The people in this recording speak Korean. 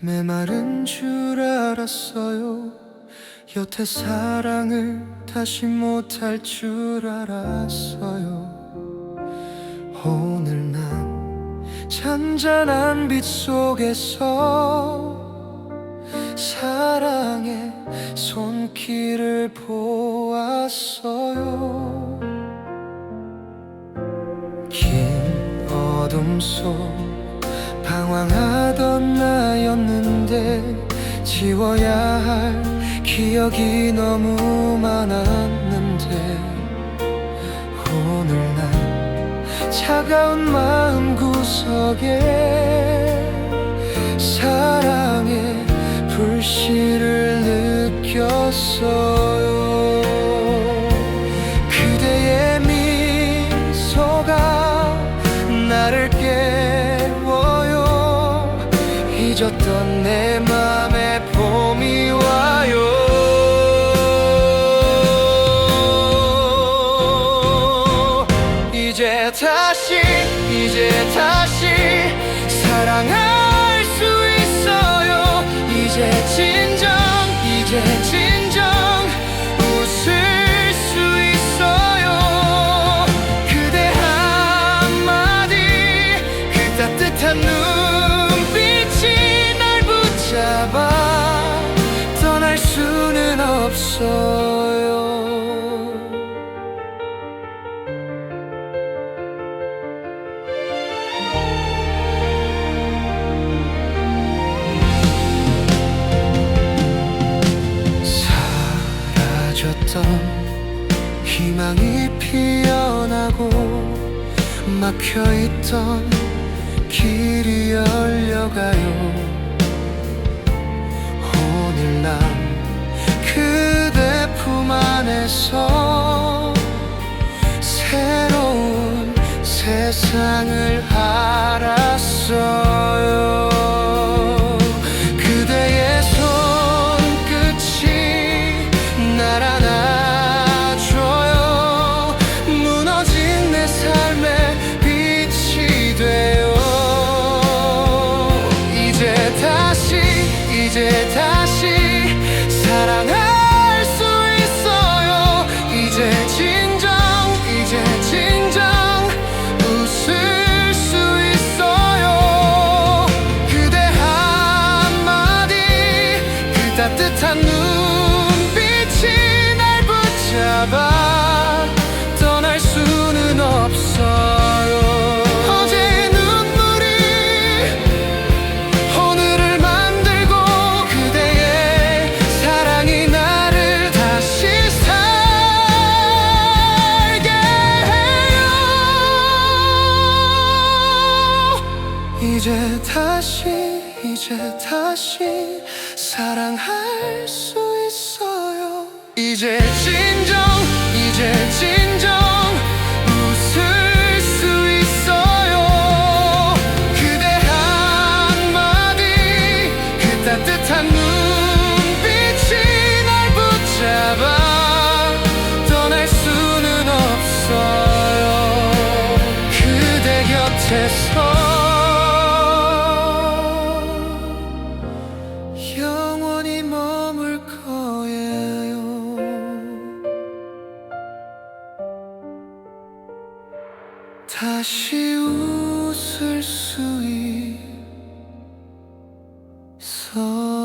메마른 줄 알았어요. 여태 사랑을 다시 못할 줄 알았어요. 오늘 난 잔잔한 빛 속에서 사랑의 손길을 보았어요. 긴 어둠 속 방황하던 나였는데 지워야 할 기억이 너무 많았는데 오늘 난 차가운 마음 구석에 사랑의 불씨를 느꼈어요 잊었던 내 맘에 봄이 와요. 이제 다시 이제 다시 사랑할 없어요. 사라졌던 희망이 피어나고 막혀있던 길이 열려가요. 오늘 품 안에서 새로운 세상을 알았 따뜻한 눈빛이 날 붙잡아 떠날 수는 없어요. 어제의 눈물이 오늘을 만들고 그대의 사랑이 나를 다시 살게 해요. 이제 다시 이제 다시 사랑할 수 있어요. 이제 진 다시 웃을 수 있어.